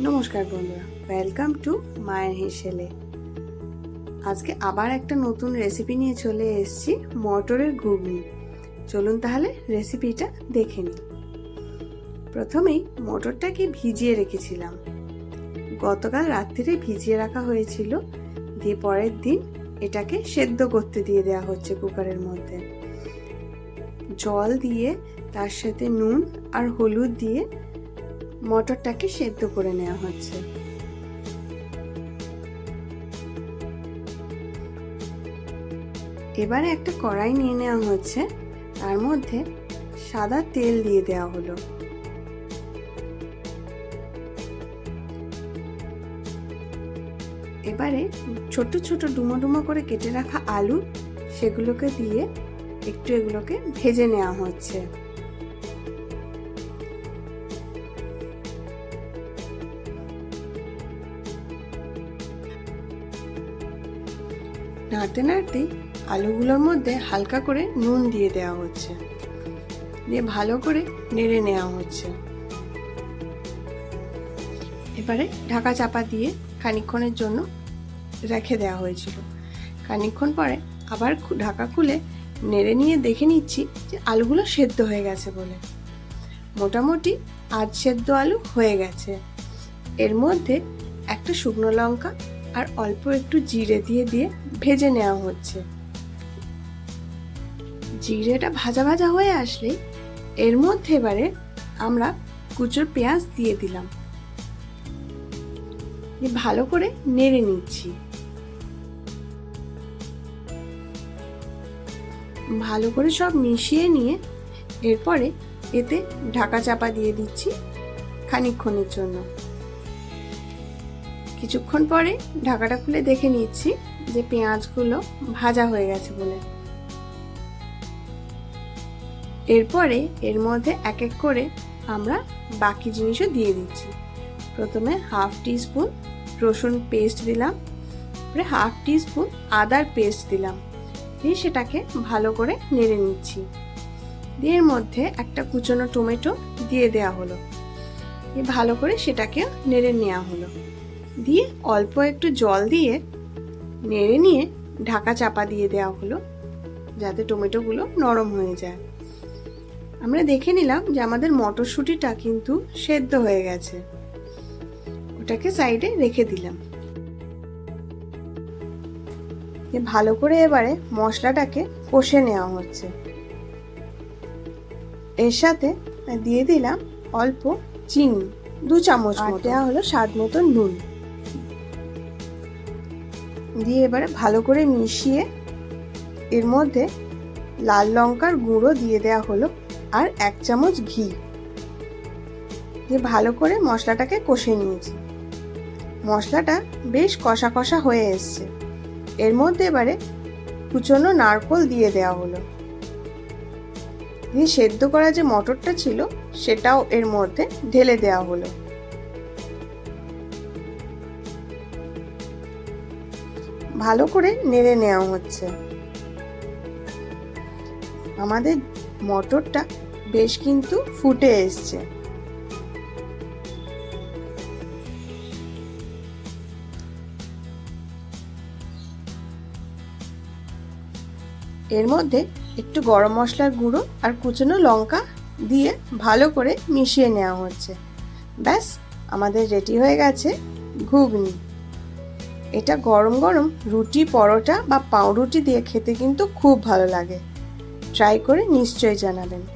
নমস্কার বন্ধুরা welcome to মায়ের হেসেলে। আজকে আবার একটা নতুন রেসিপি নিয়ে চলে এসেছি, মটরের ঘুগনি। চলুন তাহলে রেসিপিটা দেখে নিই। প্রথমেই মটরটাকে ভিজিয়ে রেখেছিলাম। গতকাল রাত্রিরে ভিজিয়ে রাখা হয়েছিল, দিয়ে পরের দিন এটাকে সেদ্ধ করতে দিয়ে দেওয়া হচ্ছে কুকারের মধ্যে। জল দিয়ে তার সাথে নুন আর হলুদ দিয়ে মটরটাকে সেদ্ধ করে নেওয়া হচ্ছে। এবারে একটা কড়াই নিয়ে নেওয়া হচ্ছে। তার মধ্যে সাদা তেল দিয়ে দেওয়া হলো। এবারে ছোট ছোট ডুমো ডুমো করে কেটে রাখা আলু, সেগুলোকে দিয়ে একটু এগুলোকে ভেজে নেওয়া হচ্ছে। নাড়তে নাড়তে আলুগুলোর মধ্যে হালকা করে নুন দিয়ে দেওয়া হচ্ছে। দিয়ে ভালো করে নেড়ে নেওয়া হচ্ছে। এবারে ঢাকা চাপা দিয়ে খানিক্ষণের জন্য রেখে দেওয়া হয়েছিল। খানিক্ষণ পরে আবার ঢাকা খুলে নেড়ে নিয়ে দেখে নিচ্ছি যে আলুগুলো সেদ্ধ হয়ে গেছে বলে। মোটামুটি আজ সেদ্ধ আলু হয়ে গেছে। এর মধ্যে একটা শুকনো লঙ্কা আর অল্প একটু জিরে দিয়ে দিয়ে ভেজে নেওয়া হচ্ছে। জিরেটা ভাজা ভাজা হয়ে আসলে এর মধ্যে এবারে আমরা কুচোর পেঁয়াজ দিয়ে দিলাম। ভালো করে নেড়ে নিচ্ছি। ভালো করে সব মিশিয়ে নিয়ে এরপরে এতে ঢাকা চাপা দিয়ে দিচ্ছি খানিক্ষণের জন্য। কিছুক্ষণ পরে ঢাকাটা খুলে দেখে নিচ্ছি যে পেঁয়াজগুলো ভাজা হয়ে গেছে বলে। এরপরে এর মধ্যে এক এক করে আমরা বাকি জিনিসও দিয়ে দিচ্ছি। প্রথমে হাফ টি স্পুন রসুন পেস্ট দিলাম, তারপরে হাফ টি স্পুন আদার পেস্ট দিলাম, দিয়ে সেটাকে ভালো করে নেড়ে নিচ্ছি। দিয়ে এর মধ্যে একটা কুচনো টমেটো দিয়ে দেওয়া হলো। দিয়ে ভালো করে সেটাকে নেড়ে নেওয়া হলো। দিয়ে অল্প একটু জল দিয়ে নেড়ে নিয়ে ঢাকা চাপা দিয়ে দেওয়া হলো যাতে টমেটোগুলো নরম হয়ে যায়। আমরা দেখে নিলাম যে আমাদের মটরশুঁটিটা কিন্তু সেদ্ধ হয়ে গেছে। ওটাকে সাইডে রেখে দিলাম। ভালো করে এবারে মশলাটাকে কষে নেওয়া হচ্ছে। এর সাথে দিয়ে দিলাম অল্প চিনি দু চামচ দেওয়া হলো স্বাদ মতো নুন। দিয়ে এবারে ভালো করে মিশিয়ে এর মধ্যে লাল লঙ্কার গুঁড়ো দিয়ে দেওয়া হলো আর এক চামচ ঘি দিয়ে ভালো করে মশলাটাকে কষে নিয়েছি। মশলাটা বেশ কষা কষা হয়ে এসছে। এর মধ্যে এবারে কুচনো নারকোল দিয়ে দেওয়া হলো। দিয়ে সেদ্ধ করা যে মটরটা ছিল, সেটাও এর মধ্যে ঢেলে দেওয়া হলো। ভালো করে নেড়ে নেওয়া হচ্ছে। আমাদের মটরটা বেশ কিন্তু ফুটে এসছে। এর মধ্যে একটু গরম মশলার গুঁড়ো আর কুচনো লঙ্কা দিয়ে ভালো করে মিশিয়ে নেওয়া হচ্ছে। ব্যাস, আমাদের রেডি হয়ে গেছে ঘুগনি। এটা গরম গরম রুটি, পরোটা বা পাউরুটি দিয়ে খেতে কিন্তু খুব ভালো লাগে। ট্রাই করে নিশ্চয়ই জানাবেন।